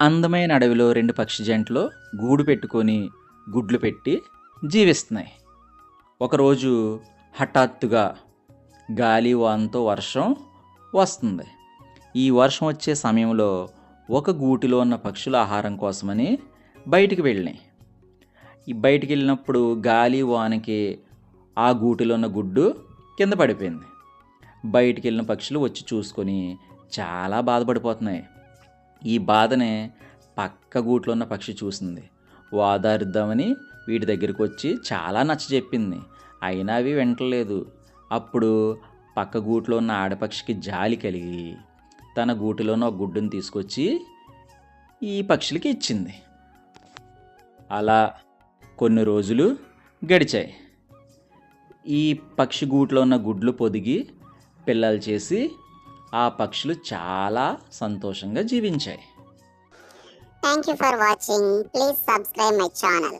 అందమైన అడవిలో రెండు పక్షి జంటలు గూడు పెట్టుకొని గుడ్లు పెట్టి జీవిస్తున్నాయి. ఒకరోజు హఠాత్తుగా గాలి వానతో వర్షం వస్తుంది. ఈ వర్షం వచ్చే సమయంలో ఒక గూటిలో ఉన్న పక్షులు ఆహారం కోసమని బయటికి వెళ్ళినాయి. ఈ బయటికి వెళ్ళినప్పుడు గాలి వానకి ఆ గూటిలో ఉన్న గుడ్డు కింద పడిపోయింది. బయటికి వెళ్ళిన పక్షులు వచ్చి చూసుకొని చాలా బాధపడిపోతున్నాయి. ఈ బాధనే పక్క గూట్లో ఉన్న పక్షి చూసింది. ఓదారుద్దామని వీటి దగ్గరికి వచ్చి చాలా నచ్చ చెప్పింది. అయినా అవి వింటలేదు. అప్పుడు పక్క గూట్లో ఉన్న ఆడపక్షికి జాలి కలిగి తన గూటిలో ఒక గుడ్డుని తీసుకొచ్చి ఈ పక్షులకి ఇచ్చింది. అలా కొన్ని రోజులు గడిచాయి. ఈ పక్షి గూట్లో ఉన్న గుడ్లు పొదిగి పిల్లలు చేసి ఆ పక్షులు చాలా సంతోషంగా జీవించాయి thank you for watching please subscribe my channel